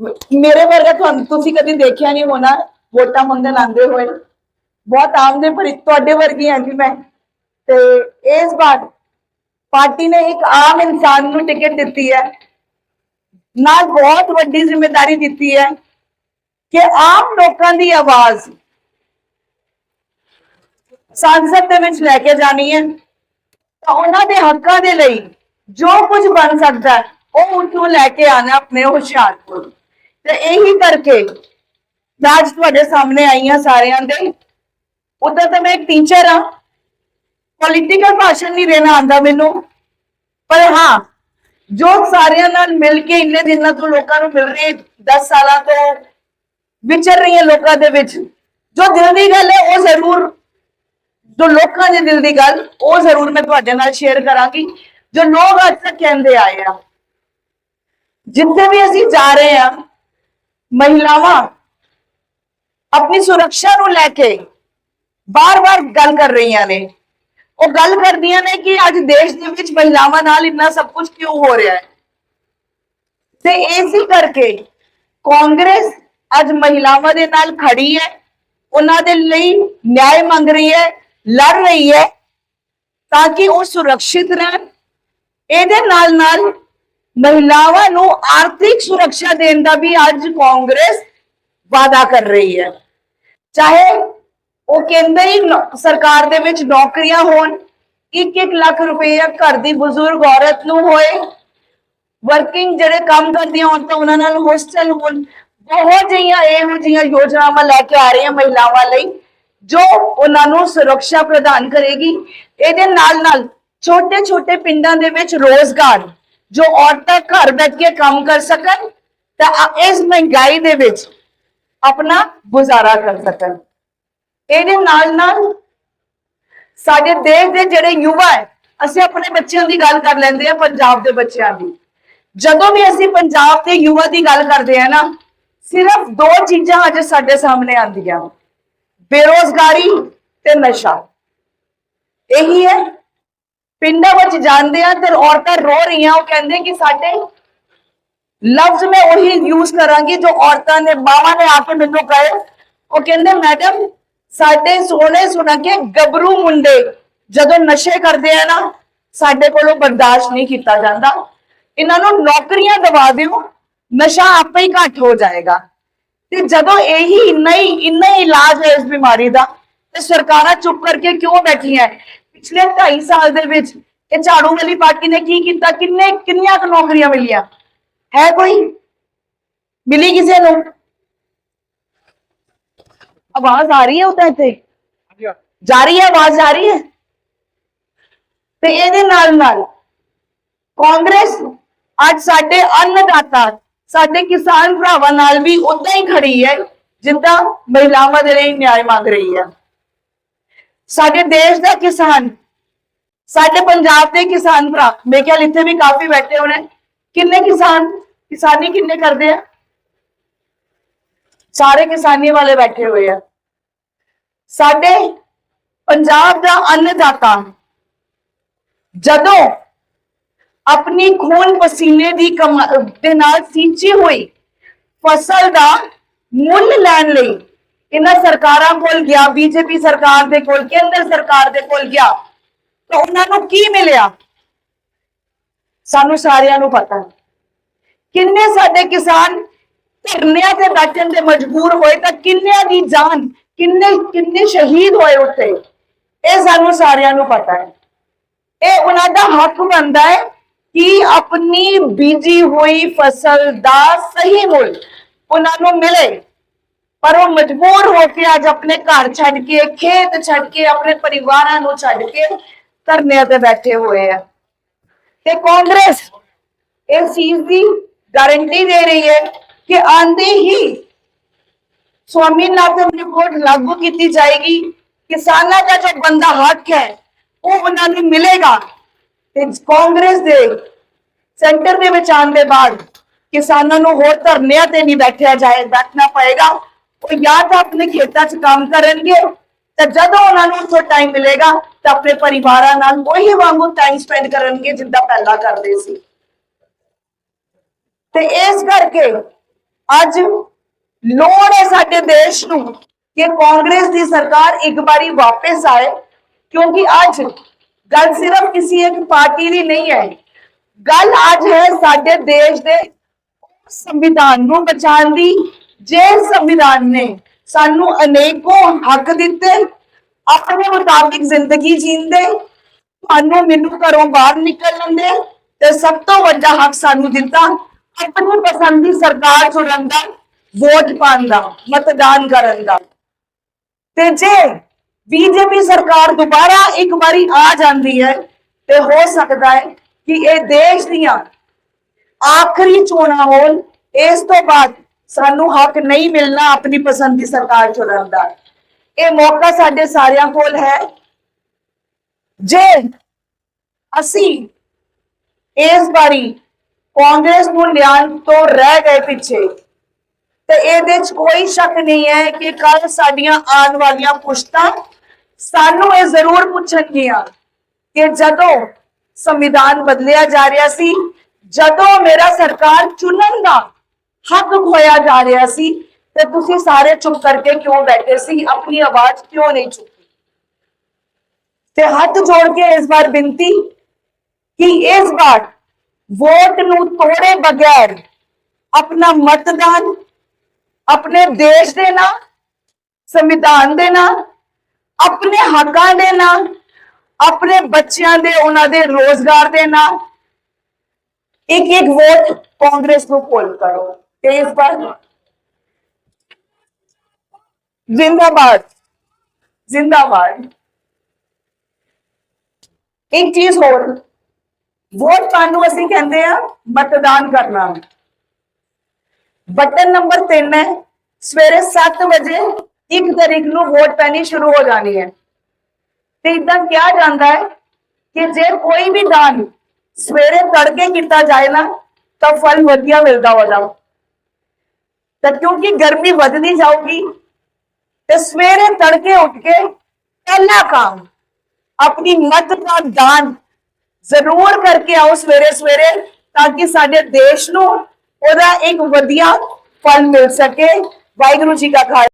ਮੇਰੇ ਵਰਗਾ ਤੁਹਾਨੂੰ ਤੁਸੀਂ ਕਦੀ ਦੇਖਿਆ ਨਹੀਂ ਹੋਣਾ, ਵੋਟਾਂ ਮੰਗਣ ਆਂਦੇ ਹੋਏ। ਬਹੁਤ ਆਮ ਦੇ ਪਰ ਤੁਹਾਡੇ ਵਰਗੀ ਹਾਂ ਜੀ ਮੈਂ। ਤੇ ਇਸ ਵਾਰ ਪਾਰਟੀ ਨੇ ਇੱਕ ਆਮ ਇਨਸਾਨ ਨੂੰ ਟਿਕਟ ਦਿੱਤੀ ਹੈ। ਨਾਲ ਬਹੁਤ ਵੱਡੀ ਜ਼ਿੰਮੇਵਾਰੀ ਦਿੱਤੀ ਹੈ ਕਿ ਆਮ ਲੋਕਾਂ ਦੀ ਆਵਾਜ਼ ਸੰਸਦ ਦੇ ਵਿੱਚ ਲੈ ਕੇ ਜਾਣੀ ਹੈ। ਤਾਂ ਉਹਨਾਂ ਦੇ ਹੱਕਾਂ ਦੇ ਲਈ ਜੋ ਕੁਝ ਬਣ ਸਕਦਾ ਉਹ ਉਸਨੂੰ ਲੈ ਕੇ ਆਣਾ ਆਪਣੇ ਹੁਸ਼ਿਆਰਪੁਰ? ਤੇ ਇਹੀ ਕਰਕੇ ਅੱਜ ਤੁਹਾਡੇ ਸਾਹਮਣੇ ਆਈ ਹਾਂ ਸਾਰਿਆਂ ਦੇ। ਉਦੋਂ ਤਾਂ ਮੈਂ ਇੱਕ ਟੀਚਰ ਹਾਂ। ਪੋਲੀਟੀਕਲ ਭਾਸ਼ਣ ਨਹੀਂ ਦੇਣਾ ਆਂਦਾ ਮੈਨੂੰ। ਪਰ ਹਾਂ, ਜੋ ਸਾਰਿਆਂ ਨਾਲ ਮਿਲ ਕੇ ਇੰਨੇ ਦਿਨਾਂ ਤੋਂ ਲੋਕਾਂ ਨੂੰ ਮਿਲ ਰਹੀ 10 ਸਾਲਾਂ ਤੋਂ ਵਿਚਰ ਰਹੀ ਹੈ ਲੋਕਾਂ ਦੇ ਵਿੱਚ, ਜੋ ਦਿਲ ਦੀ ਗੱਲ ਹੈ, ਉਹ ਜ਼ਰੂਰ, ਜੋ ਲੋਕਾਂ ਦੇ ਦਿਲ ਦੀ ਗੱਲ, ਉਹ ਜ਼ਰੂਰ ਮੈਂ ਤੁਹਾਡੇ ਨਾਲ ਸ਼ੇਅਰ ਕਰਾਂਗੀ। ਜੋ ਲੋਕ ਅੱਜ ਤੱਕ ਕਹਿੰਦੇ ਆਏ ਆ, ਜਿੱਥੇ ਵੀ ਅਸੀਂ ਜਾ ਰਹੇ ਆ ਮਹਿਲਾਵਾਂ ਆਪਣੀ ਸੁਰੱਖਿਆ ਨੂੰ ਲੈ ਕੇ ਬਾਰ-ਬਾਰ ਗੱਲ ਕਰ ਰਹੀਆਂ ਨੇ। ਉਹ ਗੱਲ ਕਰਦੀਆਂ ਨੇ ਕਿ ਅੱਜ ਦੇਸ਼ ਦੇ ਵਿੱਚ ਮਹਿਲਾਵਾਂ ਨਾਲ ਇੰਨਾ ਸਭ ਕੁਝ ਕਿਉਂ ਹੋ ਰਿਹਾ ਹੈ? ਤੇ ਇਸੇ ਕਰਕੇ ਕਾਂਗਰਸ ਅੱਜ ਮਹਿਲਾਵਾਂ ਦੇ ਨਾਲ ਖੜੀ ਹੈ। ਉਹਨਾਂ ਦੇ ਲਈ ਨਿਆਂ ਮੰਗ ਰਹੀ ਹੈ, ਲੜ ਰਹੀ ਹੈ ਤਾਂ ਕਿ ਉਹ ਸੁਰੱਖਿਅਤ ਰਹਿਣ। ਇਹਦੇ ਨਾਲ ਨਾਲ ਮਹਿਲਾਵਾਂ ਨੂੰ ਆਰਥਿਕ ਸੁਰੱਖਿਆ ਦੇਣ ਦਾ ਵੀ ਅੱਜ ਕਾਂਗਰਸ ਵਾਅਦਾ ਕਰ ਰਹੀ ਹੈ। ਚਾਹੇ ਉਹ ਕਹਿੰਦੇ ਸਰਕਾਰ ਦੇ ਵਿੱਚ ਨੌਕਰੀਆਂ ਹੋਣ 1-1 ਲੱਖ ਰੁਪਏ ਘਰ ਦੀ ਬਜ਼ੁਰਗ ਔਰਤ ਨੂੰ ਹੋਏ ਵਰਕਿੰਗ ਜਿਹੜੇ ਕੰਮ ਕਰਦੀਆਂ ਔਰਤਾਂ ਉਹਨਾਂ ਨਾਲ ਹੋਸਟਲ ਹੋਣ, ਬਹੁਤ ਜਿਹੀਆਂ ਇਹੋ ਜਿਹੀਆਂ ਯੋਜਨਾਵਾਂ ਲੈ ਕੇ ਆ ਰਹੀਆਂ ਮਹਿਲਾਵਾਂ ਲਈ, ਜੋ ਉਹਨਾਂ ਨੂੰ ਸੁਰੱਖਿਆ ਪ੍ਰਦਾਨ ਕਰੇਗੀ। ਇਹਦੇ ਨਾਲ ਨਾਲ ਛੋਟੇ ਛੋਟੇ ਪਿੰਡਾਂ ਦੇ ਵਿੱਚ ਰੋਜ਼ਗਾਰ ਜੋ ਔਰਤਾਂ ਘਰ ਬੈਠ ਕੇ ਕੰਮ ਕਰ ਸਕਣ, ਤਾਂ ਇਸ ਮਹਿੰਗਾਈ ਦੇ ਵਿੱਚ ਆਪਣਾ ਗੁਜ਼ਾਰਾ ਕਰ ਸਕਣ। ਇਹਦੇ ਨਾਲ ਨਾਲ ਸਾਡੇ ਦੇਸ਼ ਦੇ ਜਿਹੜੇ ਯੁਵਾ ਹੈ, ਅਸੀਂ ਆਪਣੇ ਬੱਚਿਆਂ ਦੀ ਗੱਲ ਕਰ ਲੈਂਦੇ ਆ ਪੰਜਾਬ ਦੇ ਬੱਚਿਆਂ ਦੀ। ਜਦੋਂ ਵੀ ਅਸੀਂ ਪੰਜਾਬ ਦੇ ਯੁਵਾ ਦੀ ਗੱਲ ਕਰਦੇ ਆ ਨਾ, ਸਿਰਫ ਦੋ ਚੀਜ਼ਾਂ ਅੱਜ ਸਾਡੇ ਸਾਹਮਣੇ ਆਉਂਦੀਆਂ। ਬੇਰੋਜ਼ਗਾਰੀ ਤੇ ਨਸ਼ਾ। ਇਹੀ ਹੈ ਪਿੰਡਾਂ ਵਿੱਚ ਜਾਂਦੇ ਆ ਤੇ ਔਰਤਾਂ ਰੋ ਰਹੀਆਂ, ਉਹ ਕਹਿੰਦੇ ਕਿ ਸਾਡੇ ਲਫ਼ਜ਼ ਮੈਂ ਉਹੀ ਯੂਜ਼ ਕਰਾਂਗੀ ਜੋ ਔਰਤਾਂ ਨੇ ਮਾਵਾਂ ਨੇ ਆ ਕੇ ਮੈਨੂੰ ਕਹੇ। ਉਹ ਕਹਿੰਦੇ, ਮੈਡਮ, ਸਾਡੇ ਸੋਹਣੇ ਸੁਣਾ ਕੇ ਗੱਭਰੂ ਮੁੰਡੇ ਜਦੋਂ ਨਸ਼ੇ ਕਰਦੇ ਆ ਨਾ, ਸਾਡੇ ਕੋਲੋਂ ਬਰਦਾਸ਼ਤ ਨਹੀਂ ਕੀਤਾ ਜਾਂਦਾ। ਇਹਨਾਂ ਨੂੰ ਨੌਕਰੀਆਂ ਦਵਾ ਦਿਓ, ਨਸ਼ਾ ਆਪੇ ਹੀ ਘੱਟ ਹੋ ਜਾਏਗਾ। ਤੇ ਜਦੋਂ ਇਹੀ ਇੰਨਾ ਹੀ ਇੰਨਾ ਹੀ ਇਲਾਜ ਹੈ ਇਸ ਬਿਮਾਰੀ ਦਾ, ਤੇ ਸਰਕਾਰਾਂ ਚੁੱਪ ਕਰਕੇ ਕਿਉਂ ਬੈਠੀਆਂ? ਹੈ? ਪਿਛਲੇ 2.5 ਸਾਲ ਦੇ ਵਿੱਚ ਇਹ ਝਾੜੂ ਵਾਲੀ ਪਾਰਟੀ ਨੇ ਕੀ ਕੀਤਾ? ਕਿੰਨੇ ਕਿੰਨੀਆਂ ਕੁ ਨੌਕਰੀਆਂ ਮਿਲੀਆਂ? ਹੈ ਕੋਈ? ਮਿਲੀ ਕਿਸੇ ਨੂੰ? ਆਵਾਜ਼ ਆ ਰਹੀ ਹੈ ਉਤਾਂ ਇੱਥੇ? ਜਾ ਰਹੀ ਹੈ ਆਵਾਜ਼ ਜਾ ਰਹੀ ਹੈ? ਤੇ ਇਹਦੇ ਨਾਲ ਨਾਲ ਕਾਂਗਰਸ ਅੱਜ ਸਾਡੇ ਅੰਨਦਾਤਾ ਸਾਡੇ ਕਿਸਾਨ ਭਰਾਵਾਂ ਨਾਲ ਵੀ ਉਦਾਂ ਹੀ ਖੜੀ ਹੈ ਜਿੱਦਾਂ ਮਹਿਲਾਵਾਂ ਦੇ ਲਈ ਨਿਆਂ ਮੰਗ ਰਹੀ ਹੈ। ਸਾਡੇ ਦੇਸ਼ ਦਾ ਕਿਸਾਨ, ਸਾਡੇ ਪੰਜਾਬ ਦੇ ਕਿਸਾਨ ਭਰਾ ਮੇਰੇ ਖਿਆਲ ਇੱਥੇ ਵੀ ਕਾਫੀ ਬੈਠੇ ਹੋਣੇ। ਕਿੰਨੇ ਕਿਸਾਨ, ਕਿਸਾਨੀ ਕਿੰਨੇ ਕਰਦੇ ਆ? ਸਾਰੇ ਕਿਸਾਨੀ ਵਾਲੇ ਬੈਠੇ ਹੋਏ ਆ। ਸਾਡੇ ਪੰਜਾਬ ਦਾ ਅੰਨਦਾਤਾ, ਜਦੋਂ ਆਪਣੀ ਖੂਨ ਪਸੀਨੇ ਦੀ ਕਮਾ ਦੇ ਨਾਲ ਸਿੰਚੀ ਹੋਈ ਫਸਲ ਦਾ ਮੁੱਲ ਲੈਣ ਲਈ ਇਹਨਾਂ ਸਰਕਾਰਾਂ ਕੋਲ ਗਿਆ, ਬੀਜੇਪੀ ਸਰਕਾਰ ਦੇ ਕੋਲ, ਕੇਂਦਰ ਸਰਕਾਰ ਦੇ ਕੋਲ ਗਿਆ, ਤਾਂ ਉਹਨਾਂ ਨੂੰ ਕੀ ਮਿਲਿਆ? ਸਾਨੂੰ ਸਾਰਿਆਂ ਨੂੰ ਪਤਾ ਕਿੰਨੇ ਸਾਡੇ ਕਿਸਾਨ ਧਰਨਿਆਂ ਤੇ ਬੈਠਣ ਦੇ ਮਜਬੂਰ ਹੋਏ, ਤਾਂ ਕਿੰਨਿਆਂ ਦੀ ਜਾਨ, ਕਿੰਨੇ ਕਿੰਨੇ ਸ਼ਹੀਦ ਹੋਏ ਉੱਥੇ ਇਹ ਸਾਨੂੰ ਸਾਰਿਆਂ ਨੂੰ ਪਤਾ ਹੈ। ਇਹ ਉਹਨਾਂ ਦਾ ਹੱਕ ਬਣਦਾ ਹੈ ਕਿ ਆਪਣੀ ਬੀਜੀ ਹੋਈ ਫਸਲ ਦਾ ਸਹੀ ਮੁੱਲ ਉਹਨਾਂ ਨੂੰ ਮਿਲੇ। ਪਰ ਉਹ ਮਜਬੂਰ ਹੋ ਕੇ ਅੱਜ ਆਪਣੇ ਘਰ ਛੱਡ ਕੇ, ਖੇਤ ਛੱਡ ਕੇ, ਆਪਣੇ ਪਰਿਵਾਰਾਂ ਨੂੰ ਛੱਡ ਕੇ ਧਰਨਿਆਂ ਤੇ ਬੈਠੇ ਹੋਏ ਆ। ਤੇ ਕਾਂਗਰਸ ਇਸ ਚੀਜ਼ ਦੀ ਗਾਰੰਟੀ ਦੇ ਰਹੀ ਹੈ ਕਿ ਆਂਦੇ ਹੀ ਸਵਾਮੀਨਾਥਨ ਰਿਪੋਰਟ ਲਾਗੂ ਕੀਤੀ ਜਾਏਗੀ। ਕਿਸਾਨਾਂ ਦਾ ਜੋ ਬੰਦਾ ਹੱਕ ਹੈ, ਉਹ ਉਹਨਾਂ ਨੂੰ ਮਿਲੇਗਾ। ਤੇ ਕਾਂਗਰਸ ਦੇ ਸੈਂਟਰ ਦੇ ਵਿੱਚ ਆਉਣ ਦੇ ਬਾਅਦ ਕਿਸਾਨਾਂ ਨੂੰ ਹੋਰ ਧਰਨਿਆਂ ਤੇ ਨਹੀਂ ਬੈਠਿਆ ਜਾਏ, ਬੈਠਣਾ ਪਏਗਾ। ਉਹ ਜਾਂ ਤਾਂ ਆਪਣੇ ਖੇਤਾਂ 'ਚ ਕੰਮ ਕਰਨਗੇ, ਤੇ ਜਦੋਂ ਉਹਨਾਂ ਨੂੰ ਉੱਥੋਂ ਟਾਈਮ ਮਿਲੇਗਾ, ਤਾਂ ਆਪਣੇ ਪਰਿਵਾਰਾਂ ਨਾਲ ਉਹੀ ਵਾਂਗੂ ਟਾਈਮ ਸਪੈਂਡ ਕਰਨਗੇ ਜਿੱਦਾਂ ਪਹਿਲਾਂ ਕਰਦੇ ਸੀ। ਤੇ ਇਸ ਕਰਕੇ ਅੱਜ ਲੋੜ ਹੈ ਸਾਡੇ ਦੇਸ਼ ਨੂੰ ਕਿ ਕਾਂਗਰਸ ਦੀ ਸਰਕਾਰ ਇੱਕ ਵਾਰੀ ਵਾਪਸ ਆਏ, ਕਿਉਂਕਿ ਅੱਜ ਗੱਲ ਸਿਰਫ ਕਿਸੇ ਇੱਕ ਪਾਰਟੀ ਦੀ ਨਹੀਂ ਹੈ। ਗੱਲ ਅੱਜ ਹੈ ਸਾਡੇ ਦੇਸ਼ ਦੇ ਸੰਵਿਧਾਨ ਨੂੰ ਬਚਾਉਣ ਦੀ ਜੇ ਸੰਵਿਧਾਨ ਨੇ ਸਾਨੂੰ ਅਨੇਕੋਂ ਹੱਕ ਦਿੱਤੇ, ਆਪਣੇ ਮੁਤਾਬਿਕ ਜ਼ਿੰਦਗੀ ਜੀਂਦੇ ਤੁਹਾਨੂੰ ਮੈਨੂੰ ਘਰੋਂ ਬਾਹਰ ਨਿਕਲਣ ਦੇ, ਤੇ ਸਭ ਤੋਂ ਵੱਡਾ ਹੱਕ ਸਾਨੂੰ ਦਿੱਤਾ, ਆਪਣੀ ਪਸੰਦ ਦੀ ਸਰਕਾਰ ਚੁਣਨ ਦਾ, ਵੋਟ ਪਾਉਣ ਦਾ, ਮਤਦਾਨ ਕਰਨ ਦਾ। ਤੇ ਜੇ ਬੀਜੇਪੀ ਸਰਕਾਰ ਦੁਬਾਰਾ ਇੱਕ ਵਾਰੀ ਆ ਜਾਂਦੀ ਹੈ, ਤੇ ਹੋ ਸਕਦਾ ਹੈ ਕਿ ਇਹ ਦੇਸ਼ ਦੀਆਂ ਆਖਰੀ ਚੋਣਾਂ ਹੋਣ, ਇਸ ਤੋਂ ਬਾਅਦ ਸਾਨੂੰ ਹੱਕ ਨਹੀਂ ਮਿਲਣਾ ਆਪਣੀ ਪਸੰਦ ਦੀ ਸਰਕਾਰ ਚੁਣਨ ਦਾ। ਇਹ ਮੌਕਾ ਸਾਡੇ ਸਾਰਿਆਂ ਕੋਲ ਹੈ। ਜੇ ਅਸੀਂ ਇਸ ਵਾਰੀ ਕਾਂਗਰਸ ਨੂੰ ਲਿਆਉਣ ਤੋਂ ਰਹਿ ਗਏ ਪਿੱਛੇ, ਤੇ ਇਹਦੇ 'ਚ ਕੋਈ ਸ਼ੱਕ ਨਹੀਂ ਹੈ ਕਿ ਕੱਲ ਸਾਡੀਆਂ ਆਉਣ ਵਾਲੀਆਂ ਪੁਸ਼ਤਾਂ ਸਾਨੂੰ ਇਹ ਜ਼ਰੂਰ ਪੁੱਛਣਗੀਆਂ ਕਿ ਜਦੋਂ ਸੰਵਿਧਾਨ ਬਦਲਿਆ ਜਾ ਰਿਹਾ ਸੀ, ਜਦੋਂ ਮੇਰਾ ਸਰਕਾਰ ਚੁਣਨ ਦਾ ਹੱਕ ਖੋਇਆ ਜਾ ਰਿਹਾ ਸੀ ਤੇ ਤੁਸੀਂ ਸਾਰੇ ਚੁੱਪ ਕਰਕੇ ਕਿਉਂ ਬੈਠੇ ਸੀ? ਆਪਣੀ ਆਵਾਜ਼ ਕਿਉਂ ਨਹੀਂ ਚੁੱਕੀ? ਤੇ ਹੱਥ ਜੋੜ ਕੇ ਇਸ ਵਾਰ ਬੇਨਤੀ ਕਿ ਇਸ ਵਾਰ ਵੋਟ ਨੂੰ ਤੋੜੇ ਬਗੈਰ ਆਪਣਾ ਮਤਦਾਨ, ਆਪਣੇ ਦੇਸ਼ ਦੇ ਨਾਲ ਸੰਵਿਧਾਨ ਦੇ ਨਾਲ ਆਪਣੇ ਹੱਕਾਂ ਦੇ ਨਾਲ ਆਪਣੇ ਬੱਚਿਆਂ ਦੇ, ਉਹਨਾਂ ਦੇ ਰੋਜ਼ਗਾਰ ਦੇ ਨਾਲ ਇੱਕ ਇੱਕ ਵੋਟ ਕਾਂਗਰਸ ਨੂੰ ਪੋਲ ਕਰੋ। ਤੇ ਇਸ ਵਾਰ ਜ਼ਿੰਦਾਬਾਦ ਜ਼ਿੰਦਾਬਾਦ ਇੱਕ ਚੀਜ਼ ਹੋਰ ਵੋਟ ਪਾਉਣ ਨੂੰ ਅਸੀਂ ਕਹਿੰਦੇ ਆ ਮਤਦਾਨ ਕਰਨਾ ਬਟਨ ਨੰਬਰ 3 ਹੈ ਸਵੇਰੇ 7 ਵਜੇ ਇੱਕ ਤਰੀਕ ਨੂੰ ਵੋਟ ਪੈਣੀ ਸ਼ੁਰੂ ਹੋ ਜਾਣੀ ਹੈ ਤੇ ਇਦਾਂ ਕਿਹਾ ਜਾਂਦਾ ਹੈ ਕਿ ਜੇ ਕੋਈ ਵੀ ਦਾਨ ਸਵੇਰੇ ਤੜਕੇ ਕੀਤਾ ਜਾਏ ਨਾ ਤਾਂ ਫਲ ਵਧੀਆ ਮਿਲਦਾ ਉਹਦਾ ਤਾਂ ਕਿਉਂਕਿ ਗਰਮੀ ਵਧਦੀ ਜਾਊਗੀ ਤੇ ਸਵੇਰੇ ਤੜਕੇ ਉੱਠ ਕੇ ਪਹਿਲਾ ਕੰਮ ਆਪਣੀ ਮਤ ਦਾ ਦਾਨ ਜ਼ਰੂਰ ਕਰਕੇ ਆਓ ਸਵੇਰੇ ਸਵੇਰੇ ਤਾਂ ਕਿ ਸਾਡੇ ਦੇਸ਼ ਨੂੰ ਉਹਦਾ ਇੱਕ ਵਧੀਆ ਫਲ ਮਿਲ ਸਕੇ ਵਾਹਿਗੁਰੂ ਜੀ ਕਾ ਖਾਲਸਾ